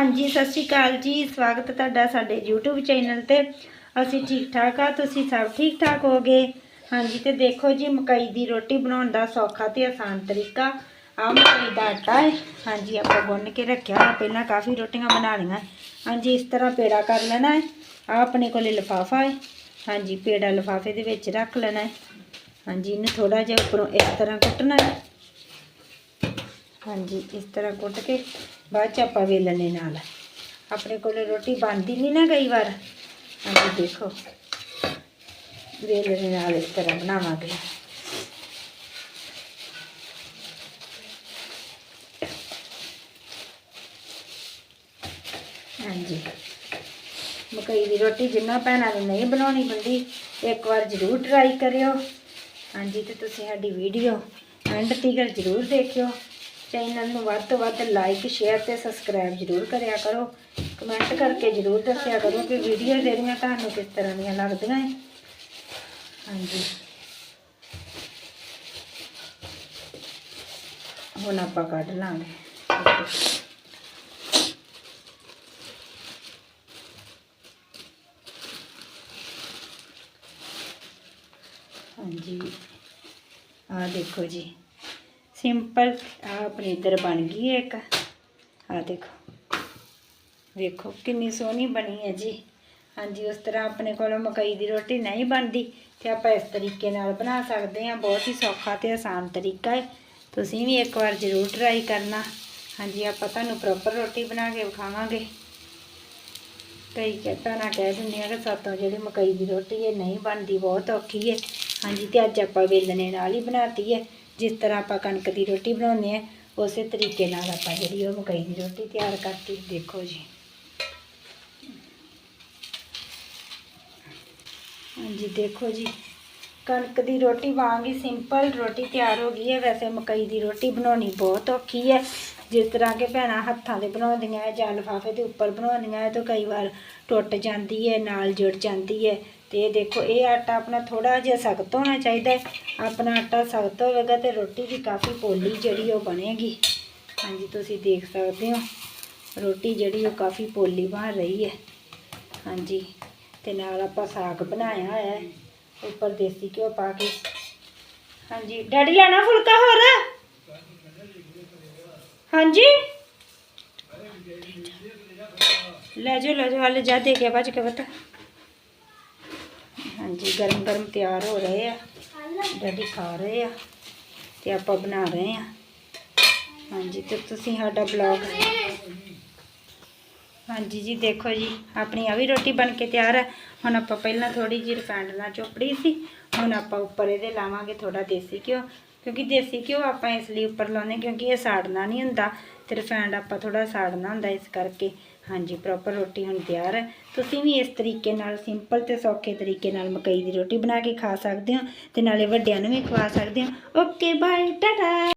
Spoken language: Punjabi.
ਹਾਂਜੀ, ਸਤਿ ਸ਼੍ਰੀ ਅਕਾਲ ਜੀ। ਸਵਾਗਤ ਤੁਹਾਡਾ ਸਾਡੇ YouTube ਚੈਨਲ ਤੇ। ਅਸੀਂ ਠੀਕ ਠਾਕ ਆ, ਤੁਸੀਂ ਸਭ ਠੀਕ ਠਾਕ ਹੋਗੇ? ਹਾਂਜੀ, ਤੇ ਦੇਖੋ ਜੀ, ਮਕਈ ਦੀ ਰੋਟੀ ਬਣਾਉਣ ਦਾ ਸੌਖਾ ਤੇ ਆਸਾਨ ਤਰੀਕਾ। ਆ ਮਕਈ ਦਾ ਆਟਾ ਹੈ। ਹਾਂਜੀ, ਆਪਾਂ ਗੁੰਨ ਕੇ ਰੱਖਿਆ ਹੋਇਆ। ਪਹਿਲਾਂ ਕਾਫੀ ਰੋਟੀਆਂ ਬਣਾ ਲਈਆਂ। ਹਾਂਜੀ, ਇਸ ਤਰ੍ਹਾਂ ਪੇੜਾ ਕਰ ਲੈਣਾ ਹੈ। ਆ ਆਪਣੇ ਕੋਲੇ ਲਿਫਾਫਾ ਹੈ। ਹਾਂਜੀ, ਪੇੜਾ ਲਿਫਾਫੇ ਦੇ ਵਿੱਚ ਰੱਖ ਲੈਣਾ ਹੈ। ਹਾਂਜੀ, ਇਹਨੂੰ ਥੋੜਾ ਜਿਹਾ ਉੱਪਰੋਂ ਇਸ ਤਰ੍ਹਾਂ ਕੁੱਟਣਾ ਹੈ। ਹਾਂਜੀ ਇਸ ਤਰ੍ਹਾਂ ਕੁੱਟ ਕੇ ਬਾਅਦ ਚ ਆਪਾਂ ਵੇਲਣੇ ਨਾਲ ਆਪਣੇ ਕੋਲੇ ਰੋਟੀ ਬਣਦੀ ਨਹੀਂ ਨਾ ਕਈ ਵਾਰ ਹਾਂਜੀ ਦੇਖੋ ਵੇਲਣੇ ਨਾਲ ਇਸ ਤਰ੍ਹਾਂ ਬਣਾਵਾਂਗੇ ਹਾਂਜੀ ਮਕਈ ਦੀ ਰੋਟੀ ਜਿੰਨਾ ਭੈਣਾਂ ਨੂੰ ਨਹੀਂ ਬਣਾਉਣੀ ਬੰਦੀ ਇੱਕ ਵਾਰ ਜ਼ਰੂਰ ਟਰਾਈ ਕਰਿਓ ਹਾਂਜੀ ਤੇ ਤੁਸੀਂ ਸਾਡੀ ਵੀਡੀਓ ਐਂਡ ਤੀਕਰ ਜ਼ਰੂਰ ਦੇਖਿਓ ਚੈਨਲ ਨੂੰ ਵੱਧ ਤੋਂ ਵੱਧ ਲਾਈਕ ਸ਼ੇਅਰ ਤੇ ਸਬਸਕ੍ਰਾਈਬ ਜ਼ਰੂਰ ਕਰਿਆ ਕਰੋ। ਕਮੈਂਟ ਕਰਕੇ ਜ਼ਰੂਰ ਦੱਸਿਆ ਕਰੋ ਕਿ ਵੀਡੀਓ ਜਿਹੜੀਆਂ ਤੁਹਾਨੂੰ ਕਿਸ ਤਰ੍ਹਾਂ ਦੀਆਂ ਲੱਗਦੀਆਂ ਹੈ ਹਾਂਜੀ। ਹੁਣ ਆਪਾਂ ਕੱਢ ਲਾਂਗੇ। ਹਾਂਜੀ। ਆ ਦੇਖੋ ਜੀ। ਸਿੰਪਲ ਆ ਆਪਣੀ ਇੱਧਰ ਬਣ ਗਈ ਹੈ ਇੱਕ। ਆ ਦੇਖੋ। ਵੇਖੋ, ਕਿੰਨੀ ਸੋਹਣੀ ਬਣੀ ਹੈ ਜੀ। ਹਾਂਜੀ, ਉਸ ਤਰ੍ਹਾਂ ਆਪਣੇ ਕੋਲੋਂ ਮਕਈ ਦੀ ਰੋਟੀ ਨਹੀਂ ਬਣਦੀ ਤੇ ਆਪਾਂ ਇਸ ਤਰੀਕੇ ਨਾਲ ਬਣਾ ਸਕਦੇ ਹਾਂ। ਬਹੁਤ ਹੀ ਸੌਖਾ ਤੇ ਆਸਾਨ ਤਰੀਕਾ ਹੈ। ਤੁਸੀਂ ਵੀ ਇੱਕ ਵਾਰ ਜ਼ਰੂਰ ਟਰਾਈ ਕਰਨਾ। ਹਾਂਜੀ, ਆਪਾਂ ਤੁਹਾਨੂੰ ਪ੍ਰੋਪਰ ਰੋਟੀ ਬਣਾ ਕੇ ਵਿਖਾਵਾਂਗੇ। ਕਈ ਕਹਿੰਦਾ ਨਾ ਕਹਿ ਦਿੰਦੇ ਆ ਕਿ ਸਾਤੋਂ ਜਿਹੜੀ ਮਕਈ ਦੀ ਰੋਟੀ ਇਹ ਨਹੀਂ ਬਣਦੀ, ਬਹੁਤ ਔਖੀ ਹੈ। ਹਾਂਜੀ, ਤੇ ਅੱਜ ਆਪਾਂ ਵੇਲਣੇ ਨਾਲ ਹੀ ਬਣਾਤੀ ਹੈ। ਜਿਸ ਤਰ੍ਹਾਂ ਆਪਾਂ ਕਣਕ ਦੀ ਰੋਟੀ ਬਣਾਉਂਦੇ ਆ ਉਸੇ ਤਰੀਕੇ ਨਾਲ ਆਪਾਂ ਜਿਹੜੀ ਉਹ ਮਕਈ ਦੀ ਰੋਟੀ ਤਿਆਰ ਕਰਤੀ ਦੇਖੋ ਜੀ। ਹਾਂਜੀ, ਦੇਖੋ ਜੀ। ਕਣਕ ਦੀ ਰੋਟੀ ਵਾਂਗ ਹੀ ਸਿੰਪਲ ਰੋਟੀ ਤਿਆਰ ਹੋ ਗਈ ਹੈ। ਵੈਸੇ ਮਕਈ ਦੀ ਰੋਟੀ ਬਣਾਉਣੀ ਬਹੁਤ ਔਖੀ ਹੈ। ਜਿਸ ਤਰ੍ਹਾਂ ਕਿ ਭੈਣਾਂ ਹੱਥਾਂ ਦੇ ਬਣਾਉਂਦੀਆਂ ਹੈ, ਜਾਂ ਲਿਫਾਫੇ ਦੇ ਉੱਪਰ ਬਣਾਉਂਦੀਆਂ ਹੈ ਤਾਂ ਕਈ ਵਾਰ ਟੁੱਟ ਜਾਂਦੀ ਹੈ, ਨਾਲ ਜੁੜ ਜਾਂਦੀ ਹੈ। ਤੇ ਇਹ ਦੇਖੋ, ਇਹ ਆਟਾ ਆਪਣਾ ਥੋੜਾ ਜਿਹਾ ਸਖਤ ਹੋਣਾ ਚਾਹੀਦਾ ਹੈ। ਆਪਣਾ ਆਟਾ ਸਖਤ ਹੋਵੇਗਾ ਤੇ ਰੋਟੀ ਵੀ ਕਾਫੀ ਪੋਲੀ ਜਿਹੜੀ ਉਹ ਬਣੇਗੀ। ਹਾਂਜੀ, ਤੁਸੀਂ ਦੇਖ ਸਕਦੇ ਹੋ, ਰੋਟੀ ਜਿਹੜੀ ਉਹ ਕਾਫੀ ਪੋਲੀ ਬਣ ਰਹੀ ਹੈ। ਹਾਂਜੀ, ਤੇ ਨਾਲ ਆਪਾਂ ਸਾਗ ਬਣਾਇਆ ਹੋਇਆ ਹੈ। ਉੱਪਰ ਦੇਸੀ ਘਿਓ ਪਾ ਕੇ। ਹਾਂਜੀ। ਡੈਡੀ ਲੈਣਾ ਫੁਲਕਾ ਹੋਰ? ਹਾਂਜੀ? ਲੈ ਜਾਓ ਲੈ ਜਾਓ। ਹਲੇ ਜਾ ਦੇ ਕੇ ਭੱਜ ਕੇ ਬਤਾ ਹਾਂਜੀ ਗਰਮ ਗਰਮ ਤਿਆਰ ਹੋ ਰਹੇ ਆ। ਡੈਡੀ ਖਾ ਰਹੇ ਆ ਤੇ ਆਪਾਂ ਬਣਾ ਰਹੇ ਆ। ਹਾਂਜੀ, ਤੇ ਤੁਸੀਂ ਸਾਡਾ ਬਲੌਗ ਹਾਂਜੀ ਜੀ, ਦੇਖੋ ਜੀ, ਆਪਣੀ ਆ ਵੀ ਰੋਟੀ ਬਣ ਕੇ ਤਿਆਰ ਹੈ। ਹੁਣ ਆਪਾਂ ਪਹਿਲਾਂ ਥੋੜੀ ਜਿਹੀ ਰਿਫਾਈਂਡ ਨਾਲ ਚੋਪੜੀ ਸੀ। ਹੁਣ ਆਪਾਂ ਉੱਪਰ ਇਹਦੇ ਲਾਵਾਂਗੇ ਥੋੜਾ ਦੇਸੀ ਘਿਓ। ਕਿਉਂਕਿ ਦੇਸੀ ਘਿਓ ਆਪਾਂ ਇਸ ਲਈ ਉੱਪਰ ਲਾਉਂਦੇ ਕਿਉਂਕਿ ਇਹ ਸਾੜਨਾ ਨਹੀਂ ਹੁੰਦਾ ਤੇ ਰਿਫਾਈਂਡ ਆਪਾਂ ਥੋੜਾ ਸਾੜਨਾ ਹੁੰਦਾ ਇਸ ਕਰਕੇ। ਹਾਂਜੀ ਪ੍ਰੋਪਰ ਰੋਟੀ ਹੁਣ ਤਿਆਰ ਹੈ। ਤੁਸੀਂ ਵੀ ਇਸ ਤਰੀਕੇ ਨਾਲ ਸਿੰਪਲ ਤੇ ਸੌਖੇ ਤਰੀਕੇ ਨਾਲ ਮਕਈ ਦੀ ਰੋਟੀ ਬਣਾ ਕੇ ਖਾ ਸਕਦੇ ਹੋ ਤੇ ਨਾਲੇ ਵੱਡਿਆਂ ਨੂੰ ਵੀ ਖਵਾ ਸਕਦੇ ਹੋ। Okay bye Tata